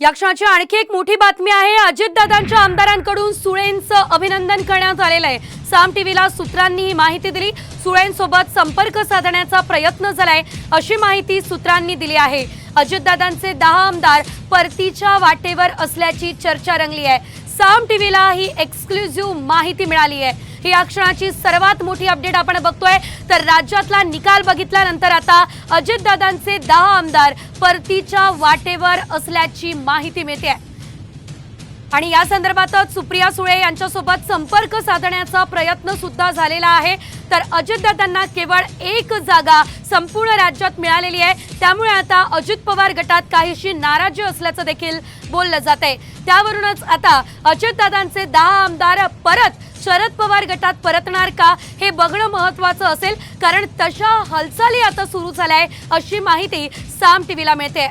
या क्षणाची आणखी एक मोठी बातमी आहे. अजितदादांच्या आमदारांकडून सुळेंचं अभिनंदन करण्यात आलेलं आहे. साम टीव्हीला सूत्रांनी ही माहिती दिली. सुळेंसोबत संपर्क साधण्याचा प्रयत्न झालाय अशी माहिती सूत्रांनी दिली आहे. अजितदादांचे दहा आमदार परतीच्या वाटेवर असल्याची चर्चा रंगली आहे. साम टीव्हीला ही एक्सक्लुझिव्ह माहिती मिळाली आहे. ही या क्षणाची सर्वात मोठी अपडेट आपण बघतोय. तर राज्यातला निकाल बघितल्यानंतर आता अजितदादांचे दहा आमदार परतीच्या वाटेवर असल्याची माहिती मिळते आणि या संदर्भातच सुप्रिया सुळे यांच्यासोबत संपर्क साधण्याचा प्रयत्न सुद्धा झालेला आहे. तर अजितदादांना केवळ एक जागा संपूर्ण राज्यात मिळालेली आहे. त्यामुळे आता अजित पवार गटात काहीशी नाराजी असल्याचं देखील बोललं जात आहे त्यावरूनच आता अजितदादांचे दहा आमदार परत शरद पवार गटात परतणार का हे बघणं महत्वाचं असेल कारण तशा हालचाली आता सुरू झाल्या आहे अशी माहिती साम टीव्हीला मिळते.